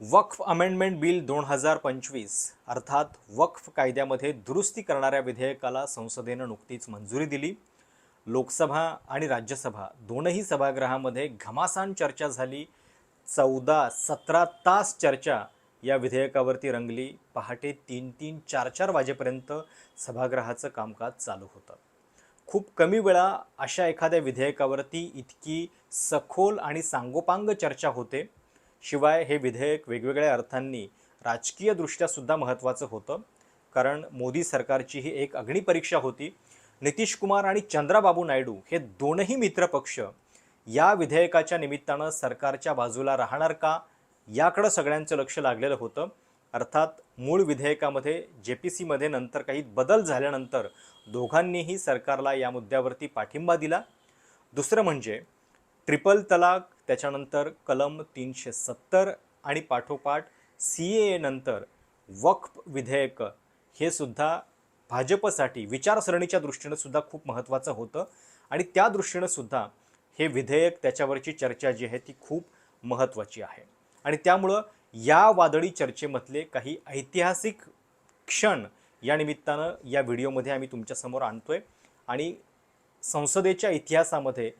वक्फ amendment bill दोन हजार पंचवीस अर्थात वक्फ कायद्यामध्ये दुरुस्ती करणाऱ्या विधेयकाला संसदेनं नुकतीच मंजुरी दिली. लोकसभा आणि राज्यसभा दोनही सभागृहामध्ये घमासान चर्चा झाली. चौदा सतरा तास चर्चा या विधेयकावरती रंगली. पहाटे तीन तीन चार चार वाजेपर्यंत सभागृहाचं कामकाज चालू होतं. खूप कमी वेळा अशा एखाद्या विधेयकावरती इतकी सखोल आणि सांगोपांग चर्चा होते. शिवाय हे विधेयक वेगवेगळ्या अर्थांनी राजकीयदृष्ट्या सुद्धा महत्त्वाचं होतं. कारण मोदी सरकारची ही एक अग्निपरीक्षा होती. नितीश कुमार आणि चंद्राबाबू नायडू हे दोनही मित्रपक्ष या विधेयकाच्या निमित्तानं सरकारच्या बाजूला राहणार का? याकडं सगळ्यांचं लक्ष लागलेलं होतं. अर्थात मूळ विधेयकामध्ये जे पी सीमध्ये नंतर काही बदल झाल्यानंतर दोघांनीही सरकारला या मुद्द्यावरती पाठिंबा दिला. दुसरं म्हणजे ट्रिपल तलाक त्याच्यानंतर कलम तीनशे सत्तर आणि पाठोपाठ सी ए नंतर वक्फ विधेयक हे सुद्धा भाजपसाठी विचारसरणीच्या दृष्टीनं सुद्धा खूप महत्त्वाचं होतं. आणि त्या दृष्टीनं सुद्धा हे विधेयक त्याच्यावरची चर्चा जी आहे ती खूप महत्त्वाची आहे. आणि त्यामुळं या वादळी चर्चेमधले काही ऐतिहासिक क्षण या निमित्तानं या व्हिडिओमध्ये आम्ही तुमच्यासमोर आणतो आहे आणि संसदेच्या इतिहासामध्ये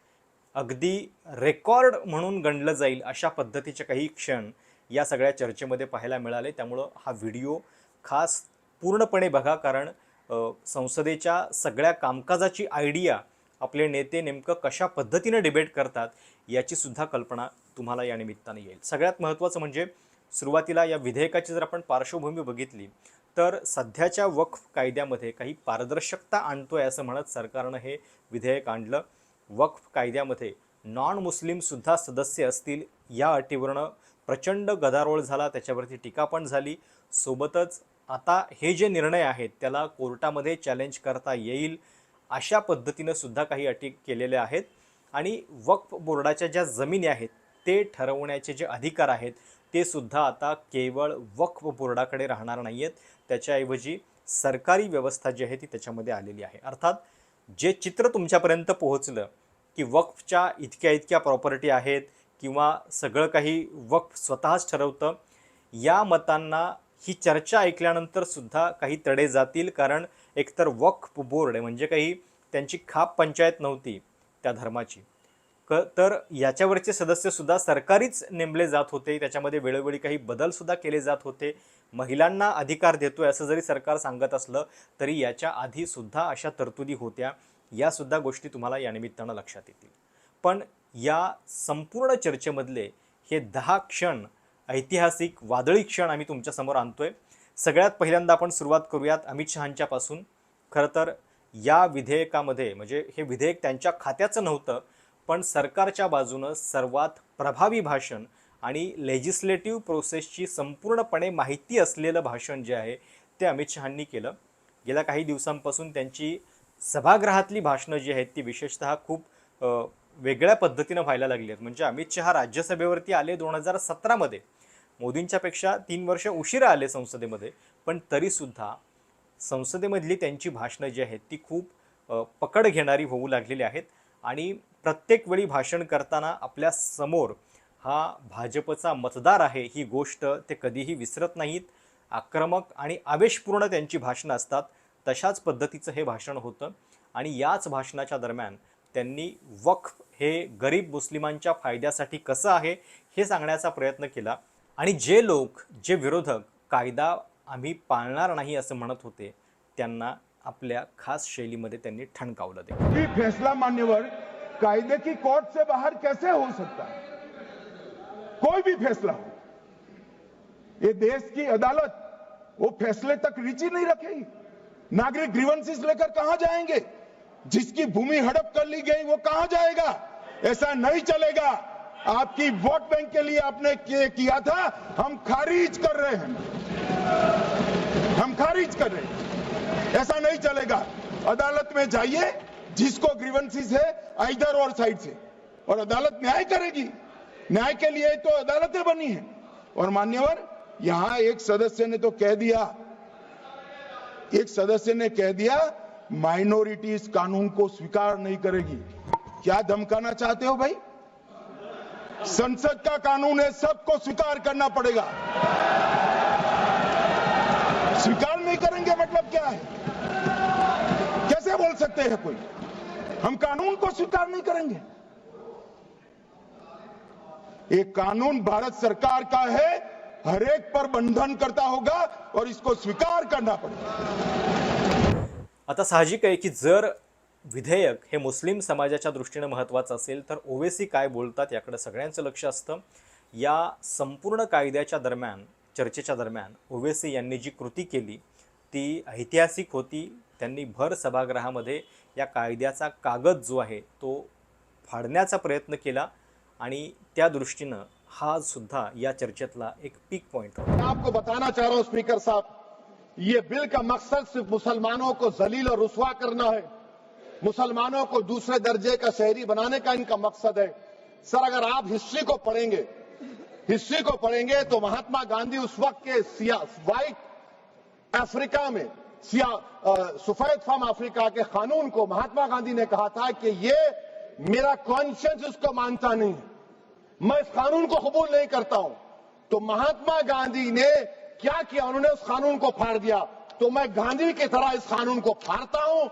अगदी रेकॉर्ड म्हणून गणलं जाईल अशा पद्धतीचे काही क्षण या सगळ्या चर्चेमध्ये पाहायला मिळाले. त्यामुळं हा व्हिडिओ खास पूर्णपणे बघा कारण संसदेच्या सगळ्या कामकाजाची आयडिया आपले नेते नेमकं कशा पद्धतीने डिबेट करतात याची सुद्धा कल्पना तुम्हाला या निमित्ताने येईल. सगळ्यात महत्त्वाचं म्हणजे सुरुवातीला या विधेयकाची जर आपण पार्श्वभूमी बघितली तर सध्याच्या वक्फ कायद्यामध्ये काही पारदर्शकता आणतोय असं म्हणत सरकारनं हे विधेयक आणलं. वक्फ कायद्यामध्ये नॉन मुस्लिमसुद्धा सदस्य असतील या अटीवरनं प्रचंड गदारोळ झाला त्याच्यावरती टीका पण झाली. सोबतच आता हे जे निर्णय आहेत त्याला कोर्टामध्ये चॅलेंज करता येईल अशा पद्धतीनं सुद्धा काही अटी केलेल्या आहेत. आणि वक्फ बोर्डाच्या ज्या जमिनी आहेत ते ठरवण्याचे जे अधिकार आहेत ते सुद्धा आता केवळ वक्फ बोर्डाकडे राहणार नाही आहेत त्याच्याऐवजी सरकारी व्यवस्था जी आहे ती त्याच्यामध्ये आलेली आहे. अर्थात जे चित्र तुमच्यापर्यंत पोहोचलं की वक्फच्या इतक्या इतक्या प्रॉपर्टी आहेत किंवा सगळं काही वक्फ स्वतःच ठरवतं या मतांना ही चर्चा ऐकल्यानंतर सुद्धा काही तडे जातील. कारण एकतर वक्फ बोर्ड म्हणजे काही त्यांची खाप पंचायत नव्हती त्या धर्माची. क तर याच्यावरचे सदस्यसुद्धा सरकारीच नेमले जात होते. त्याच्यामध्ये वेळोवेळी काही बदलसुद्धा केले जात होते. महिलांना अधिकार देतोय असं जरी सरकार सांगत असलं तरी याच्या आधीसुद्धा अशा तरतुदी होत्या. यासुद्धा गोष्टी तुम्हाला या निमित्तानं लक्षात येतील. पण या संपूर्ण चर्चेमधले हे दहा क्षण ऐतिहासिक वादळी क्षण आम्ही तुमच्यासमोर आणतोय. सगळ्यात पहिल्यांदा आपण सुरुवात करूयात अमित शहांच्यापासून. खरं तर या विधेयकामध्ये म्हणजे हे विधेयक त्यांच्या खात्याचं नव्हतं पण सरकारच्या बाजूनं सर्वात प्रभावी भाषण आणि लेजिस्लेटिव्ह प्रोसेसची संपूर्णपणे माहिती असलेलं भाषण जे आहे ते अमित शहांनी केलं. गेल्या काही दिवसांपासून त्यांची सभागृहातली भाषणं जी आहेत ती विशेषतः खूप वेगळ्या पद्धतीनं व्हायला लागली आहेत. म्हणजे अमित शहा राज्यसभेवरती आले दोन हजार सतरामध्ये. मोदींच्यापेक्षा तीन वर्ष उशिरा आले संसदेमध्ये. पण तरीसुद्धा संसदेमधली त्यांची भाषणं जी आहेत ती खूप पकड घेणारी होऊ लागलेली आहेत. आणि प्रत्येक वेळी भाषण करताना आपल्यासमोर हा भाजपचा मतदार आहे ही गोष्ट ते कधीही विसरत नाहीत. आक्रमक आणि आवेशपूर्ण त्यांची भाषणं असतात. तशाच पद्धतीचं हे भाषण होतं. आणि याच भाषणाच्या दरम्यान त्यांनी वक्फ हे गरीब मुस्लिमांच्या फायद्यासाठी कसं आहे हे सांगण्याचा प्रयत्न केला. आणि जे लोक जे विरोधक कायदा आम्ही पाळणार नाही असं म्हणत होते त्यांना आपल्या खास शैलीमध्ये त्यांनी ठणकावलं ते. फैसला मान्यवर कायदे की कोर्ट से बाहर कैसे हो सकता है? कोई भी फैसला हो। ये देश की अदालत वो फैसले तक रुचि नहीं रखेगी। नागरिक ग्रीवेंसेस लेकर कहाँ जाएँगे? जिसकी भूमि हड़प कर ली गई वो कहाँ जाएगा? ऐसा नहीं चलेगा। आपकी वोट बैंक के लिए आपने किया था, हम खारिज कर रहे हैं। हम खारिज कर रहे हैं। ऐसा नहीं चलेगा। अदालत में जाइए जिसको ग्रीवेंसीज है, इधर और साइड से। और अदालत न्याय करेगी। न्याय के लिए तो अदालतें बनी है। और मान्यवर, यहाँ एक सदस्य ने तो कह दिया। एक सदस्य ने कह दिया माइनॉरिटी इस कानून को स्वीकार नहीं करेगी। क्या धमकाना चाहते हो भाई? संसद का कानून है, सबको स्वीकार करना पड़ेगा। स्वीकार नहीं करेंगे मतलब क्या है? कैसे बोल सकते हैं कोई? हम कानून को स्वीकार नहीं करेंगे। ये कानून भारत सरकार का है हरेक पर बंधन करता होगा और इसको स्वीकार करना पड़ेगा। आता साहजिक आहे की जर विधेयक हे मुस्लिम समाजाच्या दृष्टीनं महत्त्वाचं असेल तर ओवेसी काय बोलतात याकडे सगळ्यांचं लक्ष असतं. या संपूर्ण कायद्याच्या दरम्यान चर्चेच्या दरम्यान ओवेसी यांनी जी कृती केली ती ऐतिहासिक होती. त्यांनी भर सभागृहामध्ये या कायद्याचा कागद जो आहे तो फाडण्याचा प्रयत्न केला आणि त्या दृष्टीनं हा सुद्धा या चर्चेतला एक पीक पॉइंट आपको बताना चाह रहा हूं स्पीकर साहब ये बिल का मकसद सिर्फ मुसलमानों को जलील और रुसवा करना है। मुसलमानों को दूसरे दर्जे का शहरी बनाने का इनका मकसद है। सर अगर आप हिस्ट्री को पढ़ेंगे हिस्ट्री को पढ़ेंगे तो महात्मा गांधी उस वक्त के सिया व्हाइट अफ्रीका में सिया सफ़ेद फम अफ्रीका के कानून को महात्मा गांधी ने कहा था कि ये मेरा कॉन्शियंस उसको मानता नहीं मैं इस कानून को कबूल नहीं करता हूँ। तो महात्मा गांधी ने क्या किया? उन्होंने उस कानून को फाड़ दिया। तो मैं गांधी की तरह इस कानून को फाड़ता हूँ।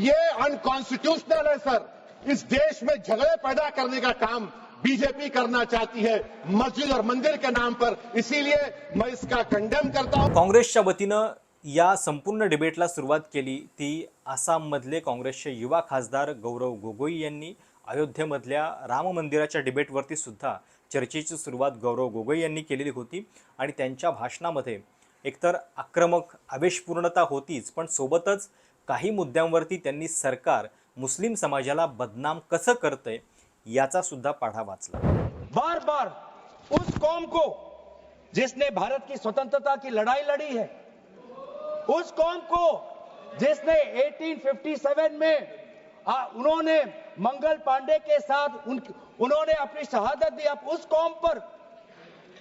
ये अनकॉन्स्टिट्यूशनल है, सर। इस देश में झगड़े पैदा करने का काम बीजेपी करना चाहती है। मस्जिद और मंदिर के नाम पर। इसीलिए मैं इसका कंडेम करता हूँ। काँग्रेसच्या वतीनं या संपूर्ण डिबेटला सुरुवात केली ती आसाममधले काँग्रेसचे युवा खासदार गौरव गोगोई यांनी. अयोध्येमधल्या राम मंदिराच्या डिबेटवरती सुद्धा चर्चेची सुरुवात गौरव गोगोई यांनी केलेली होती आणि त्यांच्या भाषणामध्ये एकतर आक्रमक आवेशपूर्णता होतीच पण सोबतच काही मुद्द्यांवरती त्यांनी सरकार मुस्लिम समाजाला बदनाम कसं करतंय याचा सुद्धा पाढा वाचला. बार बार उस कौम को जिसने भारत की स्वतंत्रता की लढाई लढी है उस कौम को जिसने 1857 में आ, उन्होंने मंगल पांडे के साथ उन, उन्होंने अपनी शहादत दी। अब उस कौम पर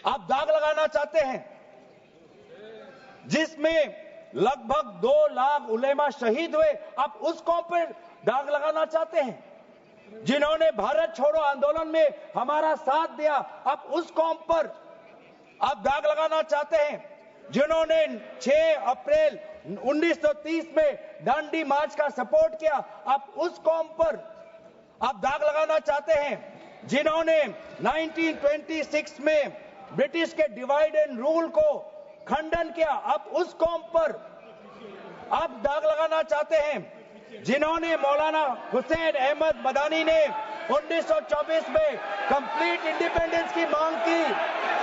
आप दाग लगाना चाहते हैं जिसमें लगभग दो लाख उलेमा शहीद हुए आप उस कौम पर दाग लगाना चाहते हैं? जिन्होंने भारत छोड़ो आंदोलन में हमारा साथ दिया आप उस कौम पर आप दाग लगाना चाहते हैं? जिन्होंने 6 अप्रैल 1930 में दांडी मार्च का सपोर्ट किया, अब उस कौम पर आप दाग लगाना चाहते हैं, जिन्होंने 1926 में ब्रिटिश के डिवाइड एंड रूल को खंडन किया, अब उस कौम पर आप दाग लगाना चाहते हैं, जिन्होंने मौलाना हुसैन अहमद मदानी ने 1924 में कंप्लीट इंडिपेंडेंस की मांग की।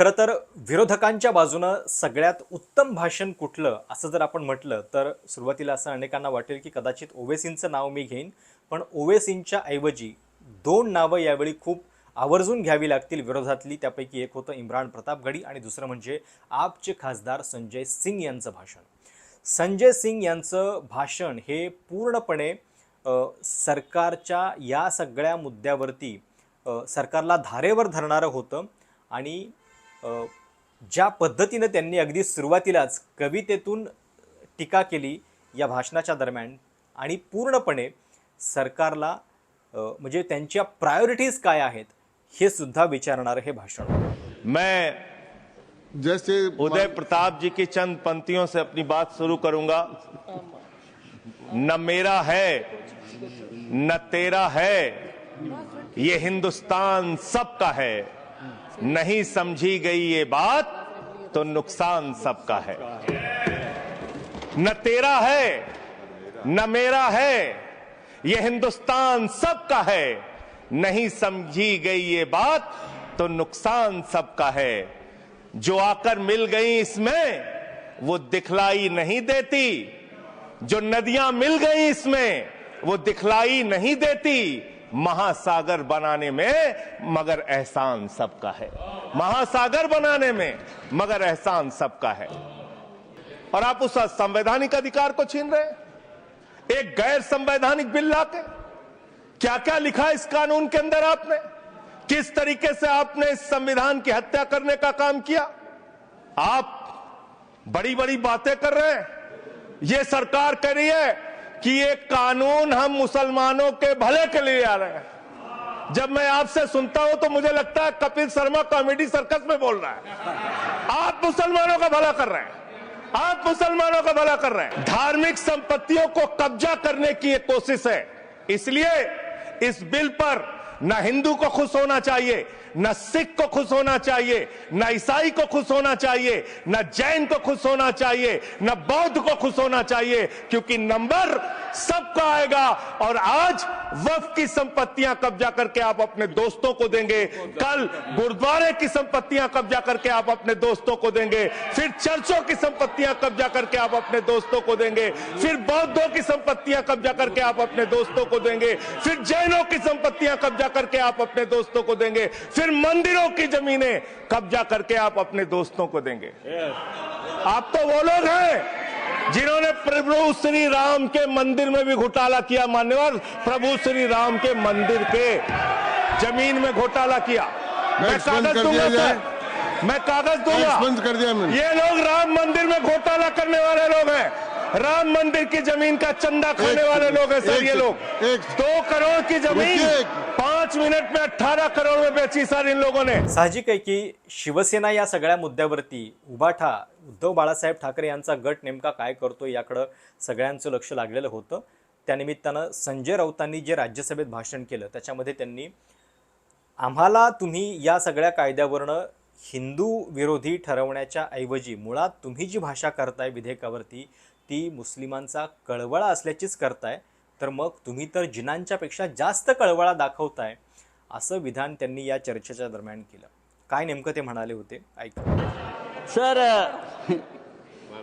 खरं तर विरोधकांच्या बाजूनं सगळ्यात उत्तम भाषण कुठलं असं जर आपण म्हटलं तर सुरुवातीला असं अनेकांना वाटेल की कदाचित ओवेसींचं नाव मी घेईन पण ओवेसींच्या ऐवजी दोन नावं यावेळी खूप आवर्जून घ्यावी लागतील विरोधातली. त्यापैकी एक होतं इम्रान प्रतापगडी आणि दुसरं म्हणजे आपचे खासदार संजय सिंग यांचं भाषण. संजय सिंग यांचं भाषण हे पूर्णपणे सरकारच्या या सगळ्या मुद्द्यावरती सरकारला धारेवर धरणारं होतं आणि ज्या पद्धतीनं त्यांनी अगदी सुरुवातीलाच कवितेतून टीका केली या भाषणाच्या दरम्यान आणि पूर्णपणे सरकारला म्हणजे त्यांच्या प्रायोरिटीज काय आहेत हे सुद्धा विचारणारं हे भाषण. मैं जैसे उदय प्रताप जी की चंद पंक्तियों से अपनी बात शुरू करूंगा। न मेरा है न तेरा है ये हिंदुस्तान सबका है। नहीं समझी गई ये बात तो नुकसान सबका है। न तेरा है, न मेरा है, ये हिंदुस्तान सबका है। नहीं समझी गई ये बात तो नुकसान सबका है। जो आकर मिल गई इसमें, वो दिखलाई नहीं देती। जो नदियाँ मिल गई इसमें, वो दिखलाई नहीं देती। महासागर बनाने में मगर एहसान सबका है। महासागर बनाने में मगर एहसान सबका है। और आप उस संवैधानिक अधिकार को छीन रहे हैं? एक गैर संवैधानिक बिल लाके? क्या क्या लिखा इस कानून के अंदर आपने? किस तरीके से आपने इस संविधान की हत्या करने का काम किया? आप बड़ी बड़ी बातें कर रहे हैं। ये सरकार कह रही है कि ये कानून हम मुसलमानों के भले के लिए आ रहे हैं। जब मैं आपसे सुनता हूँ तो मुझे लगता है कपिल शर्मा कॉमेडी सर्कस में बोल रहा है। आप मुसलमानों का भला कर रहे हैं। आप मुसलमानों का भला कर रहे हैं। धार्मिक संपत्तियों को कब्जा करने की एक कोशिश है। इसलिए इस बिल पर न हिंदू को खुश होना चाहिए न सिख को खुश होना चाहिए, न ईसाई को खुश होना चाहिए, न जैन को खुश होना चाहिए, न बौद्ध को खुश होना चाहिए, क्योंकि नंबर सबका आएगा और आज वफ की संपत्तियाँ कब्जा करके आप अपने दोस्तों को देंगे। कल गुरुद्वारे की संपत्तियाँ कब्जा करके आप अपने दोस्तों को देंगे। फिर चर्चों की संपत्तियाँ कब्जा करके आप अपने दोस्तों को देंगे। फिर बौद्धों की संपत्तियाँ कब्जा करके आप अपने दोस्तों को देंगे। फिर जैनों की संपत्तियाँ कब्जा करके आप अपने दोस्तों को देंगे। फिर मंदिरों की जमीनें कब्जा करके आप अपने दोस्तों को देंगे। आप तो वो लोग हैं जिन्होंने प्रभु श्री राम के मंदिर में भी घोटाला किया मान्यवर प्रभु श्री राम के मंदिर के ज़मीन में घोटाला किया। मैं कागज़ दूँगा सर। मैं कागज़ दूँगा। एक्सपेंस कर दिया मैंने। ये लोग राम मंदिर में घोटाला करने वाले लोग हैं। राम मंदिर की ज़मीन का चंदा खाने वाले लोग हैं सर ये लोग। दो करोड़ की ज़मीन रुकिए। पांच मिनट में अठारह करोड़ में बेची सर इन लोगों ने साहजिक आहे की शिवसेना या सगळ्या मुद्द्यावरती उभाठा उद्धव बाळासाहेब ठाकरे यांचा गट नेमका काय करतो याकडं सगळ्यांचं लक्ष लागलेलं होतं. त्यानिमित्तानं संजय राऊतांनी जे राज्यसभेत भाषण केलं त्याच्यामध्ये त्यांनी आम्हाला तुम्ही या सगळ्या कायद्यावरनं हिंदू विरोधी ठरवण्याच्या ऐवजी मुळात तुम्ही जी भाषा करताय विधेयकावरती ती मुस्लिमांचा कळवळा असल्याचीच करताय. तर मग तुम्ही तर जिनांच्या पेक्षा जास्त कळवळा दाखवताय, असं विधान त्यांनी या चर्चेच्या दरम्यान केलं. काय नेमकं ते म्हणाले होते? ऐका. सर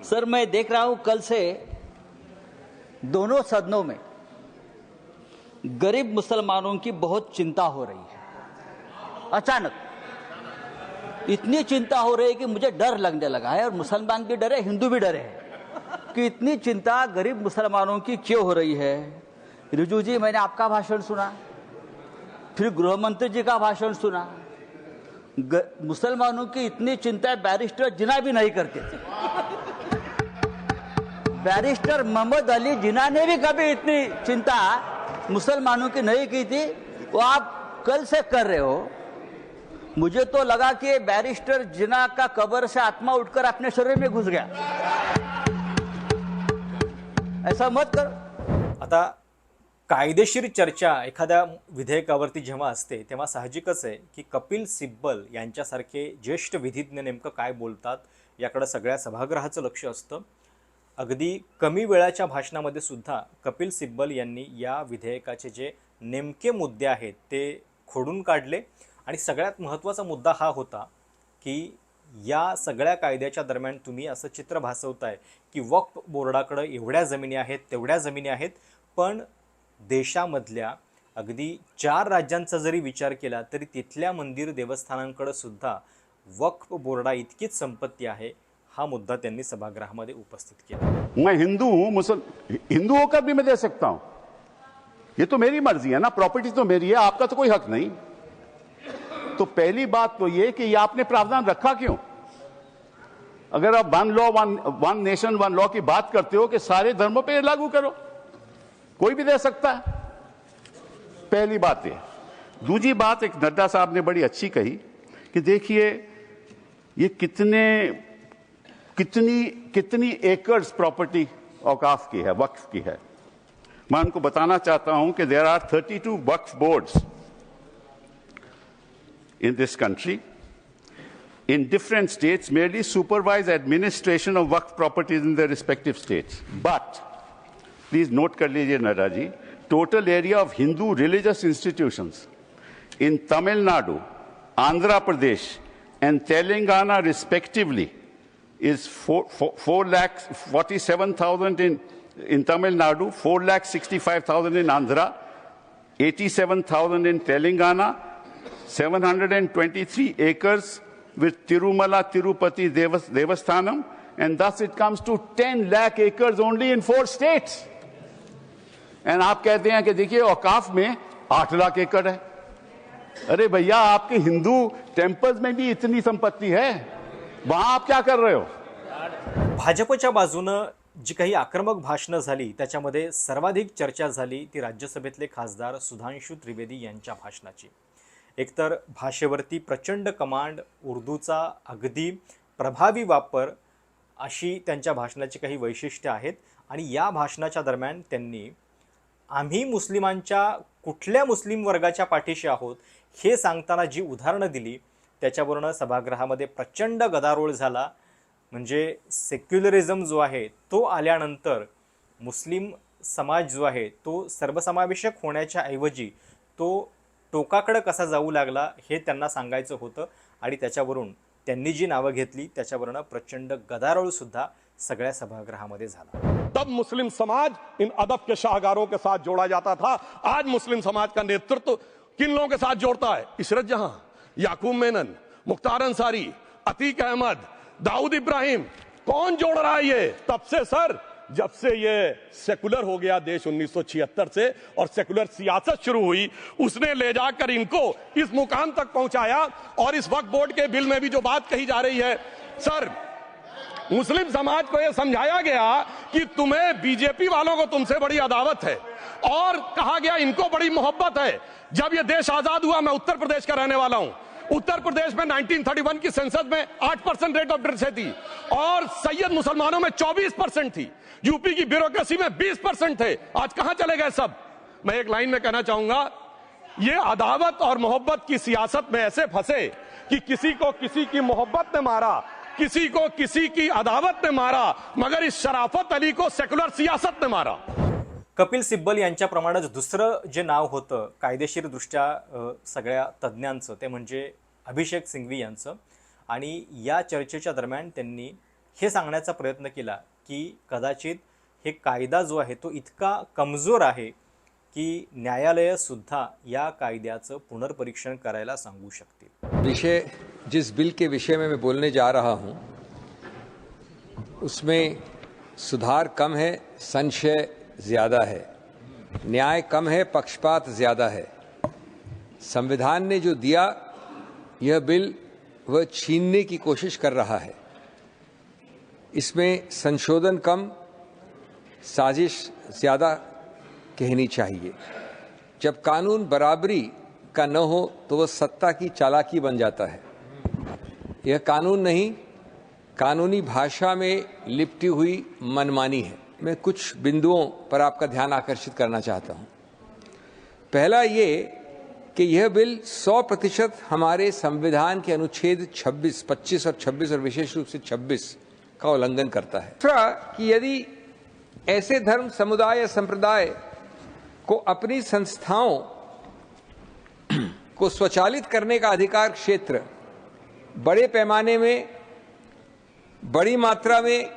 सर, मैं देख रहा हूँ कल से दोनों सदनों में गरीब मुसलमानों की बहुत चिंता हो रही है। अचानक इतनी चिंता हो रही है कि मुझे डर लगने लगा है और मुसलमान भी डरे, हिंदू भी डरे हैं कि इतनी चिंता गरीब मुसलमानों की क्यों हो रही है? रिजू जी मैंने आपका भाषण सुना। फिर गृह मंत्री जी का भाषण सुना। मुसलमानों की इतनी चिंता बैरिस्टर जिना भी नहीं करते। बैरिस्टर मोहम्मद अली जिना ने भी कभी इतनी चिंता मुसलमानों की नहीं की थी। वो आप कल से कर रहे हो। मुझे तो लगा कि बैरिस्टर जिना का कबर से आत्मा उठकर अपने शरीर में घुस गया। ऐसा मत करो। कायदेशीर चर्चा एखाद्या विधेयकावरती जेव्हा असते तेव्हा साहजिकच आहे की कपिल सिब्बल यांच्यासारखे ज्येष्ठ विधिज्ञ नेमकं काय बोलतात याकडं सगळ्या सभागृहाचं लक्ष असतं. अगदी कमी वेळाच्या भाषणामध्ये सुद्धा कपिल सिब्बल यांनी या विधेयकाचे जे नेमके मुद्दे आहेत ते खोडून काढले. आणि सगळ्यात महत्त्वाचा मुद्दा हा होता की या सगळ्या कायद्याच्या दरम्यान तुम्ही असं चित्र भासवताय की वक्फ बोर्डाकडं एवढ्या जमिनी आहेत तेवढ्या जमिनी आहेत पण देशामधल्या अगदी चार राज्यांचा जरी विचार केला तरी तिथल्या मंदिर देवस्थानांकडं सुद्धा वक्फ बोर्डा इतकीच संपत्ती आहे हा मुद्दा त्यांनी सभागृहामध्ये उपस्थित केला. मैं हिंदू हूं मुसल हिंदू होकर भी मैं दे सकता हूं। ये तो मेरी मर्जी है ना प्रॉपर्टी तो मेरी है आपका तो कोई हक नहीं। तो पहली बात तो ये कि ये आपने प्रावधान रखा क्यों? अगर आप one law one one nation one law की बात करते हो कि सारे धर्मों पे लागू करो। कोई भी दे सकता है। पहली बात यह दूसरी बात, एक नड्डा साहब ने बड़ी अच्छी कही कि देखिए, ये कितने, कितनी कितनी एकर्स प्रॉपर्टी औकाफ की है, वक्फ की है। मैं उनको बताना चाहता हूँ कि there are 32 two Waqf board in this country in different states merely supervise administration of Waqf properties in the respective states but please note Nada ji total area of hindu religious institutions in tamil nadu andhra pradesh and telangana respectively is 4, 4, 4 lakh 47,000 in, in Tamil Nadu, 4 lakh 65,000 in Andhra, 87,000 in Telangana, 723 acres with Tirumala Tirupati Devas, Devasthanam, and thus it comes to 10 lakh acres only in four states. And आप कहते हैं कि देखिए औकाफ में आठ लाख एकड़ है। अरे भैया आपके हिंदू टेम्पल्स में भी इतनी संपत्ति है। वहां आप क्या कर रहे हो? भाजपच्या बाजूनं जी काही आक्रमक भाषणं झाली त्याच्यामध्ये सर्वाधिक चर्चा झाली ती राज्यसभेतले खासदार सुधांशु त्रिवेदी यांच्या भाषणाची. एकतर भाषेवरती प्रचंड कमांड उर्दूचा अगदी प्रभावी वापर अशी त्यांच्या भाषणाची काही वैशिष्ट्य आहेत आणि या भाषणाच्या दरम्यान त्यांनी आम्ही मुस्लिमांच्या कुठल्या मुस्लिम वर्गाच्या पाठीशी आहोत हे सांगताना जी उदाहरणं दिली त्याच्यावरनं सभागृहामध्ये प्रचंड गदारोळ झाला. म्हणजे सेक्युलरिझम जो आहे तो आल्यानंतर मुस्लिम समाज जो आहे तो सर्वसमावेशक होण्याच्या ऐवजी तो टोकाकडं कसा जाऊ लागला हे त्यांना सांगायचं होतं आणि त्याच्यावरून त्यांनी जी नावं घेतली त्याच्यावरनं प्रचंड गदारोळसुद्धा सगळ्या सभागृहामध्ये झाला. तब मुस्लिम समाज इन अदब के शाहकारों के साथ जोड़ा जाता था। आज मुस्लिम समाज का नेतृत्व किन लोगों के साथ जोड़ता है? इशरत जहाँ, याकूब मेनन, मुख्तार अंसारी, अतीक अहमद, दाऊद इब्राहिम। कौन जोड़ रहा है ये? तब से सर, जब से ये सेकुलर हो गया देश 1976 से और सेकुलर सियासत शुरू हुई, उसने ले जाकर इनको इस मुकाम तक पहुँचाया और इस वक्त बोर्ड के बिल में भी जो बात कही जा रही है, सर मुस्लिम समाज को यह समझाया गया कि तुम्हें बीजेपी वालों को तुमसे बड़ी अदावत है। और कहा गया इनको बड़ी मोहब्बत है। जब यह देश आज़ाद हुआ, मैं उत्तर प्रदेश का रहने वाला हूँ। उत्तर प्रदेश में 1931 की संसद में 8 परसेंट रेट ऑफ़ डेथ थी। और सैयद मुसलमानों में 24 परसेंट थी। यूपी की ब्यूरोक्रेसी में 20 परसेंट थे। आज कहाँ चले गए सब? मैं एक लाइन में कहना चाहूँगा, ये अदावत और मोहब्बत की सियासत में ऐसे फंसे कि किसी को किसी की मोहब्बत ने मारा। किसी को किसी की अदावत ने मारा मगर इस शराफत अली को सेकुलर सियासत ने मारा। कपिल सिब्बल यांच्याप्रमाणेच दुसरं जे नाव होतं कायदेशीरदृष्ट्या अ, सगळ्या तज्ज्ञांचं ते म्हणजे अभिषेक सिंघवी यांचं. आणि या चर्चेच्या दरम्यान त्यांनी हे सांगण्याचा प्रयत्न केला की कदाचित हे कायदा जो आहे तो इतका कमजोर आहे की न्यायालयंसुद्धा या कायद्याचं पुनर्परीक्षण करायला सांगू शकतील. विषय जिस बिल के विषय में मैं बोलने जा रहा हूँ, उसमें सुधार कम है, संशय ज़्यादा है, न्याय कम है, पक्षपात ज़्यादा है। संविधान ने जो दिया, यह बिल वह छीनने की कोशिश कर रहा है। इसमें संशोधन कम, साजिश ज़्यादा कहनी चाहिए। जब कानून बराबरी का न हो तो वह सत्ता की चालाकी बन जाता है। यह कानून नहीं कानूनी भाषा में लिपटी हुई मनमानी है। मैं कुछ बिंदुओं पर आपका ध्यान आकर्षित करना चाहता हूँ। पहला ये कि यह बिल 100 प्रतिशत हमारे संविधान के अनुच्छेद 26, 25 और 26 और विशेष रूप से 26 का उल्लंघन करता है। दूसरा कि यदि ऐसे धर्म समुदाय या संप्रदाय को अपनी संस्थाओं को स्वचालित करने का अधिकार क्षेत्र बड़े पैमाने में बड़ी मात्रा में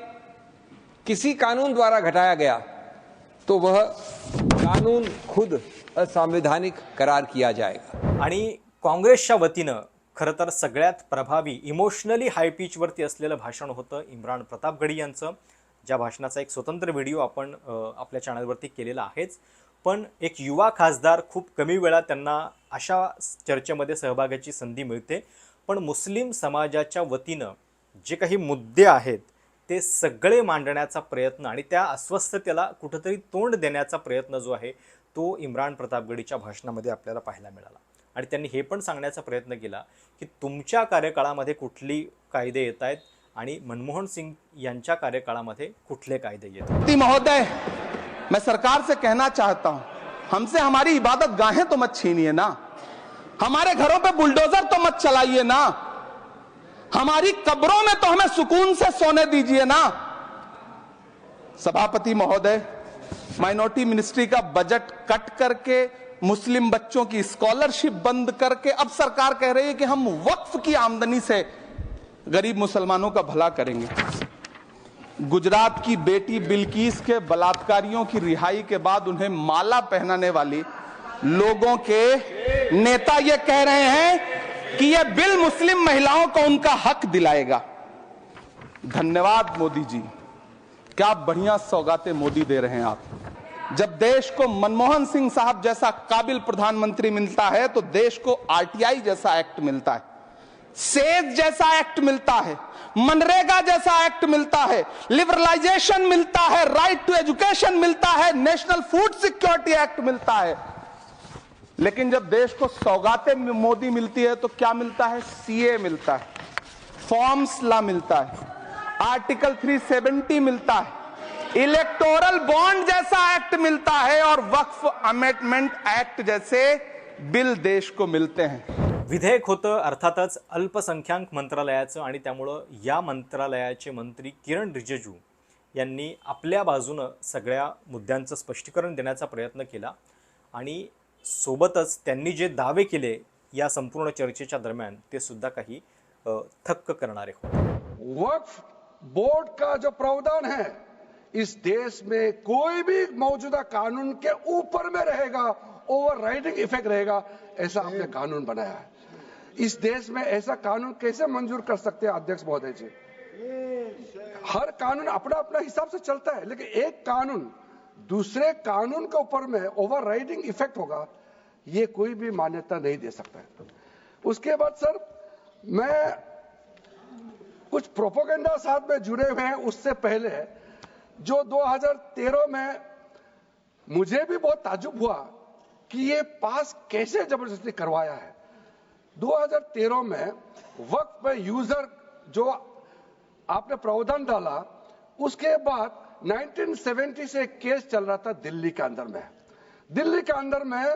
किसी कानून द्वारा घटाया गया तो वह कानून खुद असंवैधानिक करार किया जाएगा। आणि काँग्रेसच्या वतीनं खरं तर सगळ्यात प्रभावी इमोशनली हाय पिचवरती असलेलं भाषण होतं इम्रान प्रतापगडी यांचं. ज्या भाषणाचा एक स्वतंत्र व्हिडिओ आपण आपल्या चॅनलवरती केलेला आहेच. पण एक युवा खासदार खूप कमी वेळा त्यांना अशा चर्चेमध्ये सहभागाची संधी मिळते. पण मुस्लिम समाजाच्या वतीनं जे काही मुद्दे आहेत ते सगळे मांडण्याचा प्रयत्न आणि त्या अस्वस्थतेला कुठंतरी तोंड देण्याचा प्रयत्न जो आहे तो इम्रान प्रतापगडीच्या भाषणामध्ये आपल्याला पाहायला मिळाला. आणि त्यांनी हे पण सांगण्याचा प्रयत्न केला की तुमच्या कार्यकाळामध्ये कुठली कायदे येत आहेत आणि मनमोहन सिंग यांच्या कार्यकाळामध्ये कुठले कायदे येत महोदय मैं सरकार से कहना चाहता हूं हमसे हमारी इबादत गाहें तो मत छीनिए ना। हमारे घरों पे बुलडोजर तो मत चलाइए ना। हमारी कब्रों में तो हमें सुकून से सोने दीजिए ना। सभापति महोदय, माइनॉरिटी मिनिस्ट्री का बजट कट करके, मुस्लिम बच्चों की स्कॉलरशिप बंद करके, अब सरकार कह रही है कि हम वक्फ की आमदनी से गरीब मुसलमानों का भला करेंगे। गुजरात की बेटी बिल्किस के बलात्कारियों की रिहाई के बाद उन्हें माला पहनाने वाली लोगों के नेता ये कह रहे हैं कि यह बिल मुस्लिम महिलाओं को उनका हक दिलाएगा। धन्यवाद मोदी जी। क्या बढ़िया सौगातें मोदी दे रहे हैं आप। जब देश को मनमोहन सिंह साहब जैसा काबिल प्रधानमंत्री मिलता है तो देश को आरटीआई जैसा एक्ट मिलता है। सेज जैसा एक्ट मिलता है। मनरेगा जैसा एक्ट मिलता है। लिबरलाइजेशन मिलता है। राइट टू एजुकेशन मिलता है। नेशनल फ़ूड सिक्योरिटी एक्ट मिलता है। लेकिन जब देश को सौगातें मोदी मिलती है तो क्या मिलता है? सीए मिलता है। फॉर्म्स ला मिलता है। आर्टिकल 370 मिलता है। इलेक्टोरल बॉन्ड जैसा एक्ट मिलता है और वक्फ अमेंडमेंट एक्ट जैसे बिल देश को मिलते हैं। विधेयक होतं अर्थातच अल्पसंख्याक मंत्रालयाचं आणि त्यामुळं या मंत्रालयाचे मंत्री किरण रिजिजू यांनी आपल्या बाजूनं सगळ्या मुद्द्यांचं स्पष्टीकरण देण्याचा प्रयत्न केला आणि सोबतच त्यांनी जे दावे केले या संपूर्ण चर्चेच्या दरम्यान, ते सुद्धा काही थक्क करणारे होते. वक्फ बोर्ड का जो प्रावधान है, इस देश में कोई भी मौजूदा कानून के ऊपर में रहेगा ओवर इफ़ेक्ट रहेगा, ऐसा आपने कानून बनाया है। इस देश में ऐसा कानून कैसे मंजूर कर सकते हैं, अध्यक्ष महोदय जी? हर कानून अपना अपना हिसाब से चलता है, लेकिन एक कानून दूसरे कानून के ऊपर में ओवर राइडिंग इफ़ेक्ट होगा, ये कोई भी मान्यता नहीं दे सकता। है उसके बाद सर, मैं कुछ प्रोपोगंडा साथ में जुड़े हुए हैं, उससे पहले जो 2013 में मुझे भी बहुत ताजुब हुआ कि ये पास कैसे ज़बरदस्ती करवाया है। 2013 में वक्त पे यूज़र जो आपने प्रावधान डाला, उसके बाद 1970 से केस चल रहा था दिल्ली के अंदर में। दिल्ली के अंदर में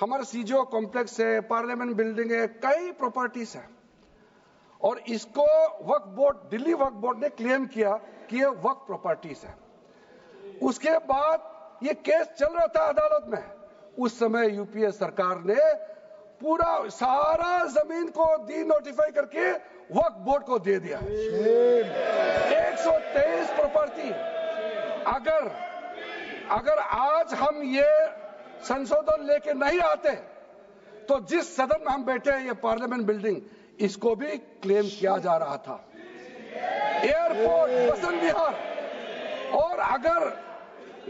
हमारा सीजीओ कॉम्प्लेक्स है, पार्लियामेंट बिल्डिंग है, कई प्रॉपर्टीज़ है। और इसको वक्फ बोर्ड, दिल्ली वक्फ बोर्ड ने क्लेम किया कि ये वक्फ प्रॉपर्टीज़ है। उसके बाद ये केस चल रहा था अदालत में। उस समय यूपीए सरकार ने पूरा, सारा ज़मीन को डी नोटिफाई करके वक्फ बोर्ड को दे दिया। 123 प्रॉपर्टी अगर अगर आज हम ये संशोधन लेके नहीं आते तो जिस सदन में हम बैठे हैं, ये पार्लियामेंट बिल्डिंग इसको भी क्लेम किया जा रहा था। एयरपोर्ट बसंत विहार। और अगर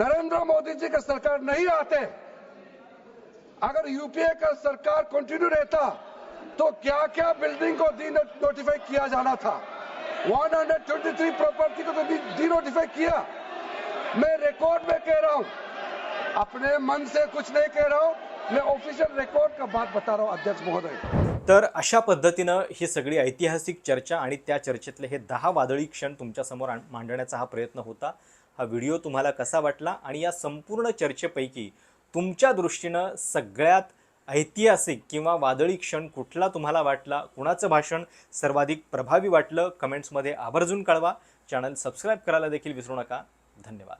नरेंद्र मोदी जी का सरकार नहीं आते, अगर यूपीए का सरकार कंटिन्यू रहता तो क्या क्या बिल्डिंग को डी नोटिफाई किया जाना था? 123 प्रॉपर्टी को तो डीनोटिफाई किया। मैं रिकॉर्ड में कह रहा हूं अपने मन से कुछ नहीं कह रहा हूं मैं ऑफिशियल रिकॉर्ड का बात बता रहा हूं अध्यक्ष महोदय। तर अशा पद्धतीनं ही सगळी ऐतिहासिक चर्चा आणि त्या चर्चेतले हे दहा वादळी क्षण तुमच्यासमोर मांडण्याचा हा प्रयत्न होता. हा व्हिडिओ तुम्हाला कसा वाटला आणि या संपूर्ण चर्चेपैकी तुमच्या दृष्टीनं सगळ्यात ऐतिहासिक किंवा वादळी क्षण कुठला तुम्हाला वाटला कुणाचं भाषण सर्वाधिक प्रभावी वाटलं कमेंट्समध्ये आवर्जून कळवा. चॅनल सबस्क्राईब करायला देखील विसरू नका. धन्यवाद.